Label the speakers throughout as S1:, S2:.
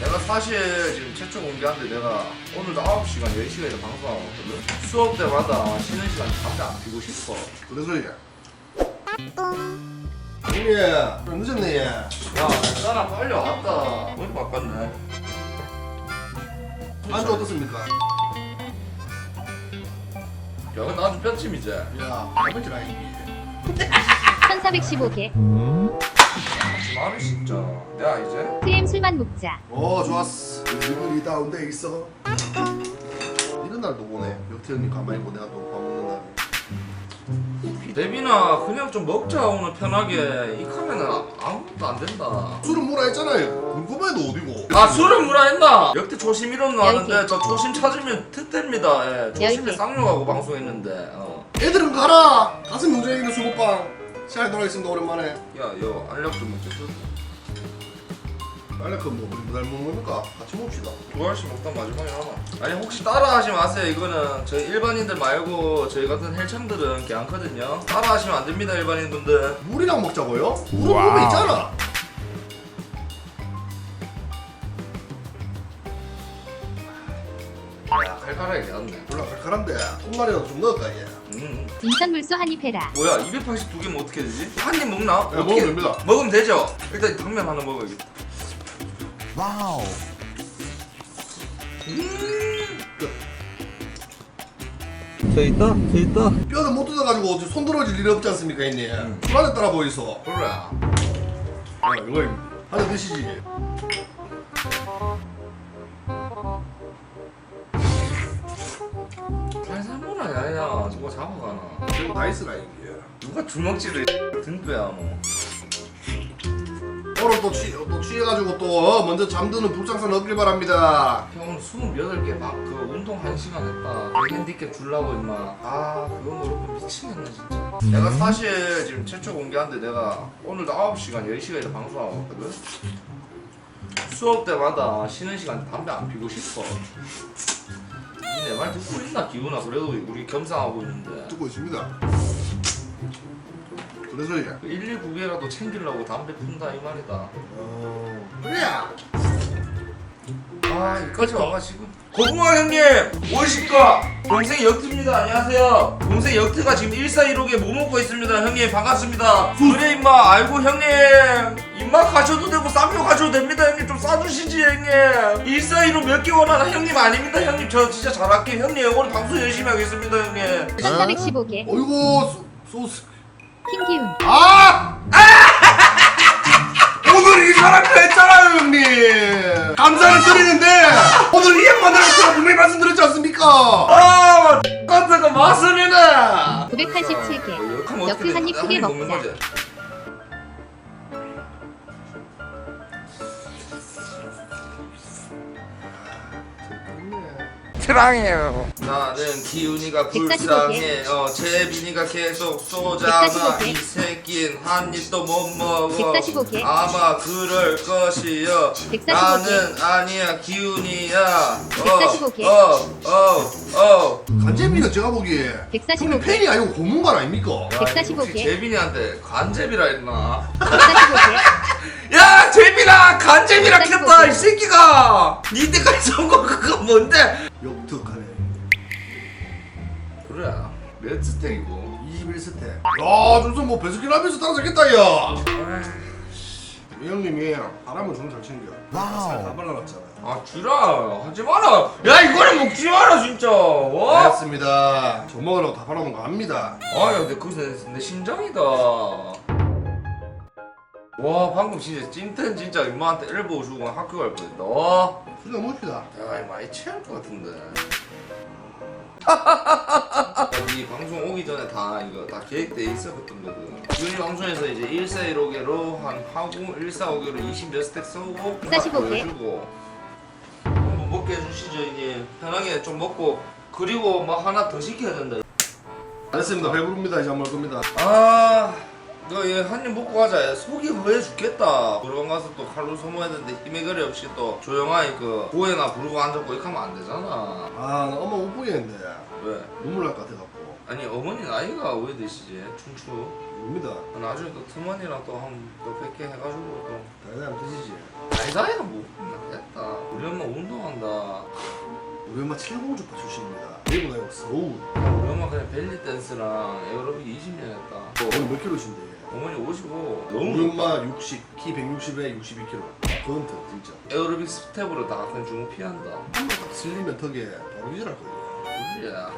S1: 내가 사실 지금 최초 공개한데 내가 오늘도 9시간 10시간에서 방송하고 있거든 수업 때마다 쉬는 시간 담배 안 피고 싶어
S2: 그래서 얘. 형님, 좀 늦었네 얘.
S1: 야 나나 빨리 왔다 왜 바꿨네
S2: 안주 어떻습니까?
S1: 야 근데 아주 뼈침 이제
S2: 야, 라 이게.
S3: 1415개
S1: 말을 진짜 야 이제
S3: 트엠 술만 먹자
S2: 어, 좋았어. 기분이 다운돼 있어. 이런 날도 보네. 역태 형님 가만히 보내 내가 또밥 먹는 날.
S1: 데비나 그냥 좀 먹자 오늘 편하게 이 카메라 아무것도 안 된다
S2: 술은 뭐라 했잖아요. 궁금해도 어디고.
S1: 아 술을 뭐라 했나? 역대 초심 이런
S3: 거열
S1: 하는데
S3: 개.
S1: 저 초심 찾으면 특대입니다 예,
S3: 개.
S1: 쌍욕하고 방송했는데 어.
S2: 애들은 가라. 가슴 문제 있는 수목방. 시간이 돌아있습니다 오랜만에.
S1: 야 이거 알약 좀 먹겠어?
S2: 빨리 그뭐 잘 먹습니까? 같이 먹읍시다.
S1: 두 알씩 먹다 마지막에 하나 아니 혹시 따라 하지 마세요 이거는 저희 일반인들 말고 저희 같은 헬창들은 괜찮거든요 따라 하시면 안 됩니다 일반인 분들
S2: 물이랑 먹자고요? 물은 몸에 있잖아.
S1: 칼칼하게 개왔네
S2: 몰라 칼칼한데 콩말이라도 좀 넣을까 얘.
S1: 음.
S3: 인천 물소 한입 해라
S1: 뭐야 282개면 어떻게 되지? 한 입 먹나?
S2: 네, 먹으면 됩니다.
S1: 먹으면 되죠? 일단 당면 하나 먹어야겠다
S2: 와우.
S1: 저 있다 저 있다
S2: 뼈는 못 뜯어가지고 손 들어질 일이 없지 않습니까 형님?
S1: 음.
S2: 술 안에 따라 보이소.
S1: 그래
S2: 야 이거 하나 드시지.
S1: 살살 먹어라 야야 저거 잡아가나
S2: 이거 나이스라 이게.
S1: 누가 주먹질을 등뼈야 뭐.
S2: 오늘 또, 취, 또 취해가지고 또 어, 먼저 잠드는 불장사 넣길 바랍니다.
S1: 형 28개 막 그 운동 1시간 했다. 핸디캡 줄라고 임마. 아 그거 모르고 미치겠네 진짜. 내가 사실 지금 최초 공개한데 내가 오늘도 9시간 10시간에서 방송하고 있거든? 수업 때마다 쉬는 시간 담배 안 피고 싶어 내말 듣고 있나 기훈아 그래도 우리 겸상하고 있는데
S2: 듣고 있습니다. 그래서 얘.
S1: 119개라도 챙기려고 담배 푼다 이 말이다
S2: 어... 그래.
S1: 아 여기까지 와가지고 고구마 형님 오실까 동생 역트입니다. 안녕하세요. 동생 역트가 지금 1415개 뭐 먹고 있습니다. 형님 반갑습니다. 그래 임마. 알고 형님. 입맛 가셔도 되고 쌈표 가셔도 됩니다. 형님 좀 싸주시지 형님. 1415몇개 원하나 형님 아닙니다. 형님 저 진짜 잘할게요. 형님 오늘 방송 열심히 하겠습니다 형님.
S3: 1415개
S2: 어이구 소, 소스.
S3: 킹기훈
S2: 아! 오늘 이 사람이 했잖아요 형님. 감사를 드리는데
S3: 역트 한입 크 게
S1: 먹는
S3: 먹자.
S1: 거지. 사랑해요. 나는 기훈이가
S3: 145 개.
S1: 불쌍해. 어, 재빈이가 계속 쏘잖아.
S3: 145 개.
S1: 이 새끼는 한 입도 못 먹어.
S3: 145 개.
S1: 아마 그럴 것이여.
S3: 145
S1: 나는 아니야 기훈이야.
S3: 145 개.
S1: 어, 어, 어.
S2: 간재미는 제가 보기에
S3: 145
S2: 형님
S3: 개.
S2: 팬이 아니고 고문관 아닙니까?
S1: 야,
S3: 145
S1: 혹시
S3: 개.
S1: 재빈이한테 간제비라 했나?
S3: 145개
S1: 야 간제비라
S3: 145
S1: 했다
S3: 개.
S1: 이 새끼가 니 때까지 쏜거 그거 뭔데?
S2: 역특하네.
S1: 그래 몇 스택이고
S2: 21스택. 야, 준선 뭐 배스킨 라빈스 따라잡겠다 야. 이 형님이 사람을 정말 잘 챙겨. 살다 발라놨잖아요.
S1: 아 주라 하지 마라 야 이거는 먹지 마라 진짜 와?
S2: 알겠습니다. 저 먹으려고 다 팔아놓은 거 압니다.
S1: 아야 근데 그거 내, 내 심장이다 와 방금 진짜 찐텐 진짜 임마한테 엘보 주고 학교 갈 뻔했다 와.
S2: 수저 먹읍시다.
S1: 야, 이거 많이 취할 것 같은데. 이 방송 오기 전에 다 이거 다 계획돼 있었던 거거든. 유니 방송에서 이제 1415개로 한 하고 1415개로 20몇 스택 쏘고
S3: 145 개.
S1: 보여주고 한번 먹게 해주시죠 이제 편하게 좀 먹고 그리고 뭐 하나 더 시켜야 된다.
S2: 알겠습니다. 배부릅니다. 이제 안 먹을 겁니다.
S1: 아. 너얘 한 입 먹고 가자. 속이 허해 죽겠다. 도로관 가서 또 칼로 소모해야 되는데 힘의 거리 없이 또 조용하게 그 보에나 부르고 앉았고 이렇게 하면 안 되잖아.
S2: 아, 나 엄마 못 보이는데
S1: 왜?
S2: 눈물 날 것 같아갖고.
S1: 아니 어머니 나이가 왜 되시지? 춘추
S2: 뭡니다.
S1: 나중에 또 트머니랑 또 한또 100개 해가지고 또
S2: 다이다 한번 드시지.
S1: 나이다이가 뭐 됐다
S2: 우리 엄마 칠공주파 출신입니다. 일본 아이고 서울.
S1: 우리 엄마 그냥 벨리 댄스랑 에어로빅 20년 했다
S2: 오늘 몇 킬로신데?
S1: 어머니 오시고
S2: 우리
S1: 너무
S2: 엄마 60, 키 160에 62kg. 건트 진짜.
S1: 에어로빅 스텝으로 다 그냥 주먹 피한다
S2: 한번딱 슬리면 턱에 바로 기절할거든요.
S1: 우리야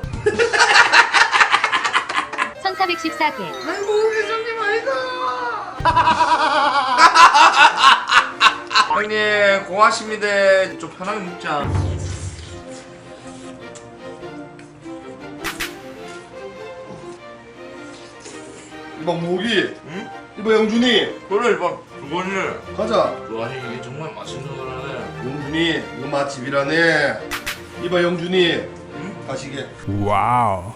S3: 1414개
S1: 아이고 회장님 아이가 형님 고맙습니다 좀 편하게 먹자
S2: 이봐 모기.
S1: 응?
S2: 이봐 영준이.
S1: 그래 이봐 그거는
S2: 가자.
S1: 아니 이게 정말 맛있는 거라네
S2: 영준이 이거 맛집이라네. 이봐 영준이.
S1: 응?
S2: 가시게.
S4: Wow.